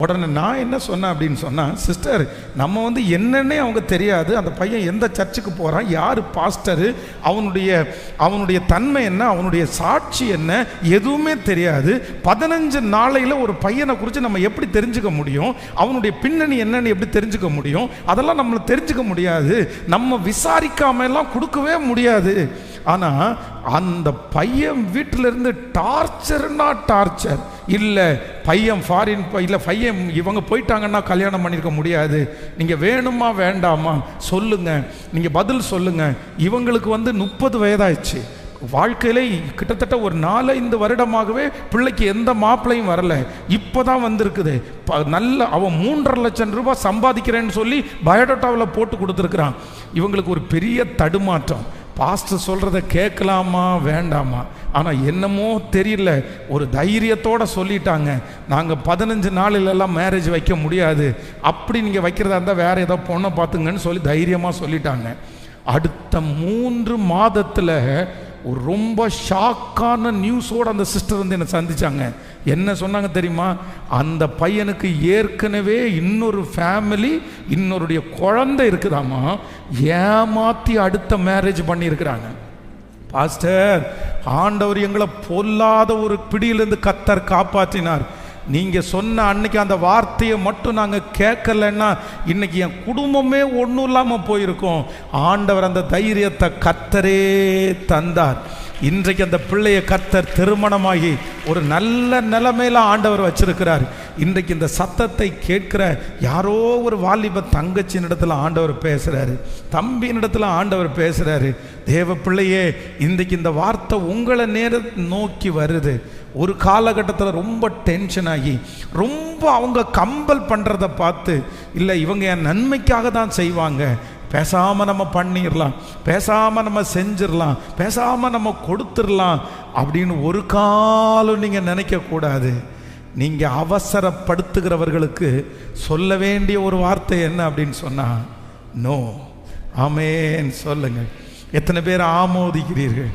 உடனே நான் என்ன சொன்னேன் அப்படின்னு சொன்னால் சிஸ்டர் நம்ம வந்து என்னன்னே அவங்க தெரியாது. அந்த பையன் எந்த சர்ச்சுக்கு போகிறான் யார் பாஸ்டரு? அவனுடைய அவனுடைய தன்மை என்ன? அவனுடைய சாட்சி என்ன? எதுவுமே தெரியாது. பதினஞ்சு நாளையில் ஒரு பையனை குறித்து நம்ம எப்படி தெரிஞ்சுக்க முடியும்? அவனுடைய பின்னணி என்னன்னு எப்படி தெரிஞ்சுக்க முடியும்? அதெல்லாம் நம்மளை தெரிஞ்சுக்க முடியாது. நம்ம விசாரிக்காம எல்லாம் கொடுக்கவே முடியாது. ஆனால் அந்த பையன் வீட்டிலிருந்து டார்ச்சர்னா டார்ச்சர். இல்லை பையன் ஃபாரின் இல்லை பையன் இவங்க போயிட்டாங்கன்னா கல்யாணம் பண்ணியிருக்க முடியாது. நீங்கள் வேணுமா வேண்டாமா? சொல்லுங்கள் நீங்கள் பதில் சொல்லுங்கள் இவங்களுக்கு வந்து முப்பது வயதாயிடுச்சு. வாழ்க்கையில கிட்டத்தட்ட ஒரு நாலஞ்சு வருடமாகவே பிள்ளைக்கு எந்த மாப்பிள்ளையும் வரல. இப்போ தான் வந்திருக்குது. ப- நல்ல அவன் மூன்றரை லட்சம் ரூபாய் சம்பாதிக்கிறேன்னு சொல்லி பயோடேட்டாவில் போட்டு கொடுத்துருக்குறான். இவங்களுக்கு ஒரு பெரிய தடுமாற்றம். பாஸ்டர் சொல்கிறத கேட்கலாமா வேண்டாமா? ஆனால் என்னமோ தெரியல. ஒரு தைரியத்தோட சொல்லிட்டாங்க. நாங்கள் பதினஞ்சு நாளிலெல்லாம் மேரேஜ் வைக்க முடியாது. அப்படி நீங்கள் வைக்கிறதா இருந்தால் வேற ஏதோ பொண்ணை பார்த்துங்கன்னு சொல்லி தைரியமாக சொல்லிட்டாங்க. அடுத்த மூன்று மாதத்தில் ஒரு ரொம்ப ஷாக்கான நியூஸோட அந்த சிஸ்டர் வந்து என்னை சந்திச்சாங்க. என்ன சொன்னாங்க தெரியுமா? அந்த பையனுக்கு ஏற்கனவே இன்னொரு ஃபேமிலி இன்னொருடைய குழந்தை இருக்குதாமா? ஏமாற்றி அடுத்த மேரேஜ் பண்ணியிருக்கிறாங்க. பாஸ்டர் ஆண்டவர் எங்களை பொல்லாத ஒரு பிடியிலிருந்து கத்தர் காப்பாற்றினார். நீங்கள் சொன்ன அன்னைக்கு அந்த வார்த்தையை மட்டும் நாங்கள் கேட்கலன்னா இன்னைக்கு என் குடும்பமே ஒன்றும் இல்லாமல் போயிருக்கோம். ஆண்டவர் அந்த தைரியத்தை கத்தரே தந்தார். இன்றைக்கு அந்த பிள்ளையை கத்தர் திருமணமாகி ஒரு நல்ல நிலைமையில ஆண்டவர் வச்சிருக்கிறார். இன்றைக்கு இந்த சத்தத்தை கேட்கிற யாரோ ஒரு வாலிப தங்கச்சியின் இடத்துல ஆண்டவர் பேசுறாரு. தம்பியின் இடத்துல ஆண்டவர் பேசுறாரு. தேவ பிள்ளையே இன்றைக்கு இந்த வார்த்தை உங்களை நேர நோக்கி வருது. ஒரு காலகட்டத்தில் ரொம்ப டென்ஷன் ஆகி ரொம்ப அவங்க கம்பல் பண்ணுறத பார்த்து இல்லை இவங்க என் நன்மைக்காக தான் செய்வாங்க. பேசாமல் நம்ம பண்ணிடலாம் பேசாமல் நம்ம செஞ்சிடலாம் பேசாமல் நம்ம கொடுத்துடலாம் அப்படின்னு ஒரு காலம் நீங்கள் நினைக்கக்கூடாது நீங்கள் அவசரப்படுத்துகிறவர்களுக்கு சொல்ல வேண்டிய ஒரு வார்த்தை என்ன அப்படின்னு சொன்னால் நோ. ஆமேன்னு சொல்லுங்கள் எத்தனை பேர் ஆமோதிக்கிறீர்கள்?